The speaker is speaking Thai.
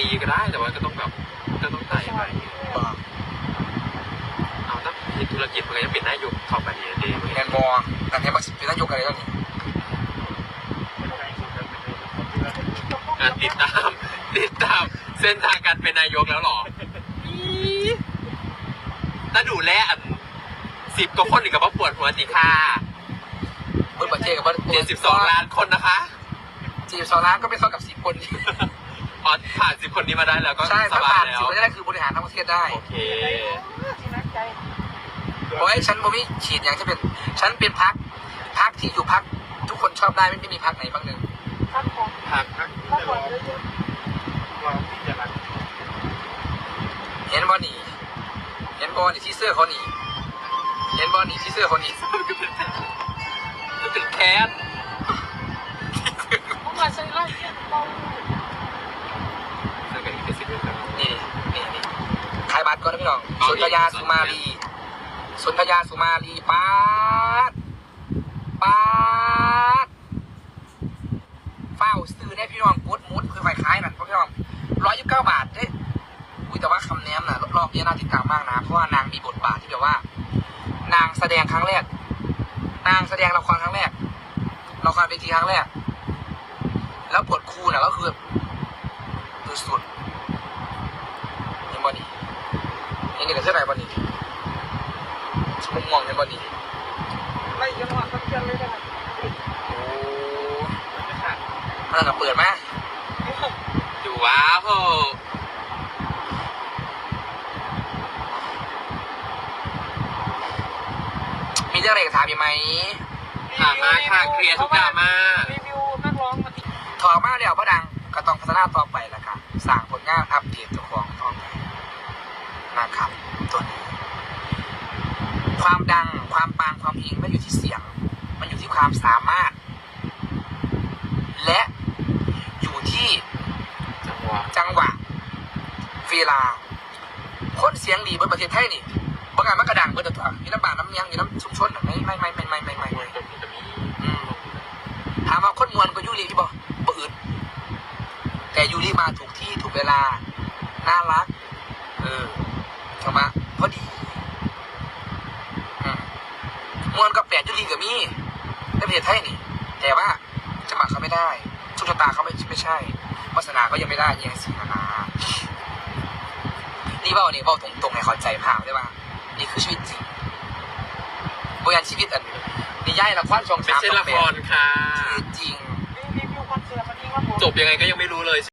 ตีก็ได้แต่ว่าก็ต้องแบบก็ต้องใส่ไปบอกเอาถ้ามีธุรกิจมันก็จะเป็นนายกเข้าไปดีดีแอนบอแต่แค่ว่าเป็นนายกอะไรแล้วนี่อะติดตามติดตามเส้นทางการเป็นนายกแล้วเหรออี๋ถ้าดูแลอันสิบกว่าคนอีกกับว่าปวดหัวสิค่ะเปิดประเทศกับว่าเจ็ดสิบสองล้านคนนะคะจีบสองล้านก็ไม่เท่ากับสิบคน อ๋อผ่านสิบคนนี้มาได้แล้วก็ใช่สถ้าบาผ่ายนแล้สิบวคนได้คือบริหารทั้งประเทศได้โอเค เพราะไอ้ฉันบ่มีฉีดอย่างฉันเป็นฉันเป็นพักพักที่อยู่พักทุกคนชอบได้ไม่ไม่มีพักไหนบ้างหนึ่งพักเห็นบอนี่เห็นบอนี่ที่เสื้อเขานี่เห็นบอนี่ที่เสื้อเขานี่ถึงแคส เรื่องกันอีกสิบเดือนแล้ว นี่นี่นี่ขายบัตรก่อนนะ พี่น้องสุนทรยาสุมาลีสุนทรยาสุมาลีป้าดป้าดเฝ้าซื้อได้พี่น้องกดมุดคือไฟขายนั่นพี่น้องร้อยยี่สิบเก้าบาทเด้อุ้ยแต่ว่าคำแนมน่ะรอบนี้น่าติดตามมากนะเพราะว่านางมีบทบาทที่แบบว่า นางแสดงครั้งแรก นางแสดงละครครั้งแรกละครเวทีครั้งแรก แล้วบทครูน่ะก็คือคือสุดเห็นบอดี เห็นนี่กับเสื้อไหนบอดีมุมมองเห็นบอดีโอ้มันก็เปิดมาดูว้าวโหมีเรื่องอะไรจะถามอีกไหมถามมาค่ะเคลียร์ทุกดราม่า รีวิวนักร้องมาติถอมาแล้วพ่อดังก็ต้องพัฒนาต่อไปละค่ะสร้างผลงานอัปเดตเจ้าของต่อไป นะครับ ตัวนี้ ความดังความปังความเองไม่อยู่ที่เสียง มันอยู่ที่ความสามารถ และอยู่ที่จังหวะจังหวะเวลาคนเสียงดีบนประเทศไทยนี่บางงานมันกระดังเบิดตัวมีน้ำบานน้ำยังมีน้ำชุมชนไม่ไม่ไม่ไม่ไม่ไม่ไม่ไม่ผมจะมีอืมถามว่าคนมวนก็ยูรีที่บอกบ่อึดแต่ยูรีมาถูกที่ถูกเวลา น่ารักเออ เข้ามาพอดีอืมมวนก็แปดยูรีกับมีในประเทศไทยนี่ แต่ว่าจังหวะเขาไม่ได้โชุชะตาเขาไม่ไม่ใช่วาสนาก็ยังไม่ได้ยังสีนานานี่เบ้านี่เบ้าตรงๆให้เข้าใจภาพได้ป่ะนี่คือชีวิตจริงบริยานชีวิตอันนี่ย่ายละครช่องไม่สามใช่ช่องละแปคดรค่ะชีวิตจริงรีวิวคอนเสิร์ตวันนี้ครับผมจบยังไงก็ยังไม่รู้เลย